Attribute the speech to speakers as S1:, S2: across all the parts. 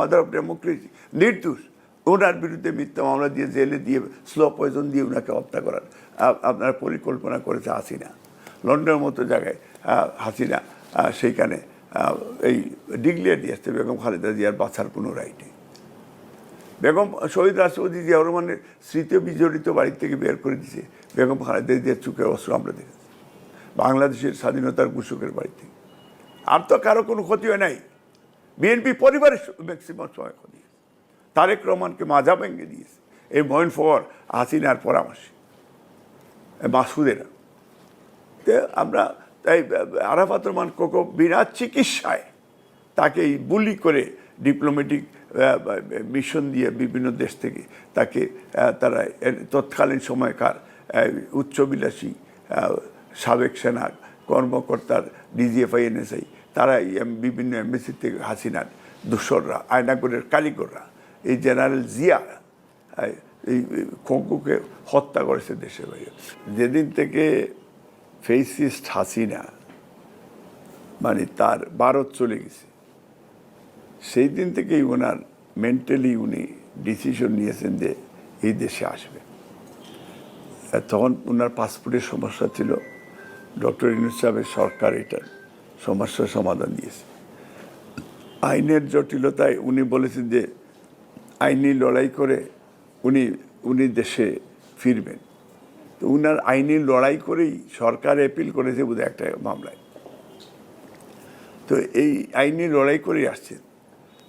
S1: Mother of democracy নির্দোষ। ওনার বিরুদ্ধে মিথ্যা মামলা দিয়ে জেলে দিয়ে স্লো পয়জন দিয়ে ওনাকে হত্যা করার। আপনার পরিকল্পনা করেছে হাসিনা। লন্ডনের মতো জায়গায় হাসিনা সেইখানে এই ডিক্লিয়ার দিয়ে আসছে, বেগম খালেদা জিয়ার বাছার কোনো রাইট নেই বেগম, শহীদ রাষ্ট্রপতি জিয়াউর রহমানের স্মৃতি বিজড়িত বাড়ি থেকে বের করে দিয়েছে বেগম খালেদা জিয়ার চোখের অস্ত্র আমরা দেখেছি। বাংলাদেশের স্বাধীনতার ঘোষকের বাড়ি থেকে আর তো কারও কোনো ক্ষতি হয় নাই। বিএনপি পরিবারের ম্যাক্সিমাম সময় ক্ষতি হয়েছে। তারেক রহমানকে মাজা ভেঙে দিয়েছে। এই ময়ন ফর হাসিনার পরামর্শে। মাসুদেরা। তো আমরা তাই আরাফাত রহমান কোকো বিনা চিকিৎসায় তাকে বুলি করে ডিপ্লোম্যাটিক মিশন দিয়ে বিভিন্ন দেশ থেকে তাকে তারা তৎকালীন সময়কার উচ্চবিলাসী সাবেক সেনার কর্মকর্তার ডিজিএফআই এনএসআই তারা এই এম- বিভিন্ন এমবেসি থেকে হাসিনার দোসররা, আয়নাগরের কারিগররা, এই জেনারেল জিয়া, এই খোকুকে হত্যা করেছে দেশের বাইরে। যেদিন থেকে ফেসিস্ট হাসিনা মানে তার ভারত চলে গেছে, সেই দিন থেকেই ওনার মেন্টালি উনি ডিসিশন নিয়েছেন যে এই দেশে আসবে। তখন ওনার পাসপোর্টের সমস্যা ছিল। ডক্টর ইনুস সাহেবের সরকার এটার সমস্যার সমাধান দিয়েছে। আইনের জটিলতায় উনি বলেছেন যে, আইনি লড়াই করে উনি উনি দেশে ফিরবেন। তো উনার আইনি লড়াই করেই সরকার অ্যাপিল করেছে বোধহয় একটা মামলায়। তো এই আইনি লড়াই করেই আসছেন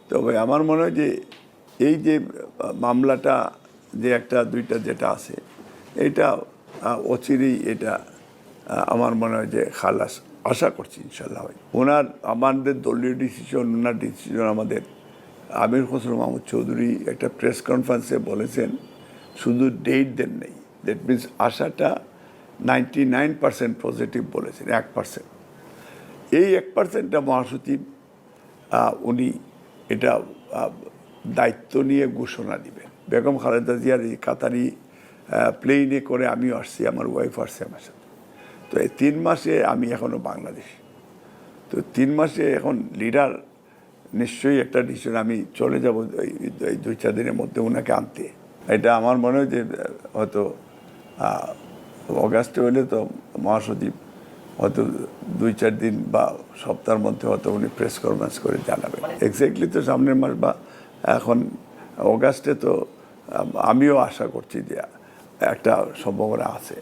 S1: তবে আমার মনে হয় যে, এই যে মামলাটা যে একটা, দুইটা যেটা আছে, এটা অচিরেই এটা আমার মনে হয় যে খালাস আশা করছি ইনশাল্লাহ ভাই। ওনার, আমাদের দলীয় ডিসিশন ওনার ডিসিশন আমাদের। আমির হোসেন মাহমুদ চৌধুরী একটা প্রেস কনফারেন্সে বলেছেন, শুধু ডেট দেন নেই। দ্যাট মিনস আশাটা নাইনটি নাইন পার্সেন্ট পজিটিভ বলেছেন, এক পার্সেন্ট এই এক পার্সেন্টটা মহাসচিব উনি এটা দায়িত্ব নিয়ে ঘোষণা দিবেন। বেগম খালেদা জিয়ার এই কাতারি প্লেনে করে আমিও আসছি, আমার ওয়াইফ আসছে আমার সাথে। তো এই তিন মাসে আমি এখনও বাংলাদেশ। তো তিন মাসে এখন লিডার নিশ্চয়ই একটা ডিসিশন আমি চলে যাব এই দুই, চার দিনের মধ্যে ওনাকে আনতে। এটা আমার মনে হয় যে, হয়তো অগাস্টে হলে তো মহাসচিব হয়তো দুই, চার দিন বা সপ্তাহের মধ্যে হয়তো উনি প্রেস কনফারেন্স করে জানাবেন। এক্স্যাক্টলি তো সামনের মাস বা এখন অগাস্টে তো আমিও আশা করছি যে একটা সম্ভাবনা আছে।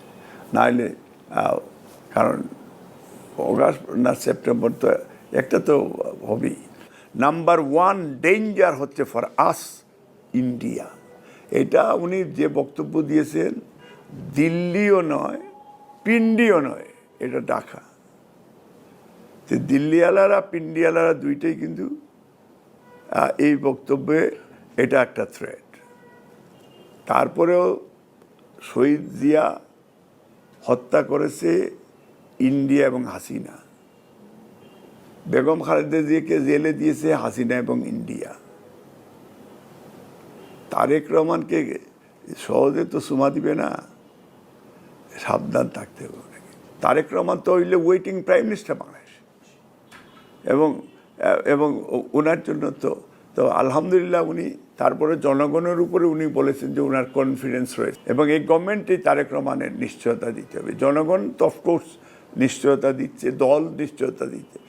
S1: নাহলে কারণ অগাস্ট না সেপ্টেম্বর তো একটা তো হবেই। নাম্বার ওয়ান ডেঞ্জার হচ্ছে ফর আস ইন্ডিয়া এটা উনি যে বক্তব্য দিয়েছেন, দিল্লিও নয়, পিন্ডিও নয়, এটা ঢাকা। যে দিল্লিওয়ালারা, পিন্ডিওয়ালারা দুইটাই কিন্তু এই বক্তব্যে এটা একটা থ্রেট তারপরেও শহীদ জিয়া হত্যা করেছে ইন্ডিয়া এবং হাসিনা। বেগম খালেদা জিয়াকে জেলে দিয়েছে হাসিনা এবং ইন্ডিয়া। তারেক রহমানকে সহজে তো সুমা দিবে না, সাবধান থাকতে হবে। তারেক রহমান তো হইলে ওয়েটিং প্রাইম মিনিস্টার বাংলাদেশ। এবং এবং ওনার জন্য তো তো আলহামদুলিল্লাহ উনি, তারপরে জনগণের উপরে উনি বলেছেন যে ওনার কনফিডেন্স রয়েছে। এবং এই গভর্নমেন্টই তারেক রহমানের নিশ্চয়তা দিতে হবে। জনগণ তো অফকোর্স নিশ্চয়তা দিচ্ছে দল নিশ্চয়তা দিচ্ছে।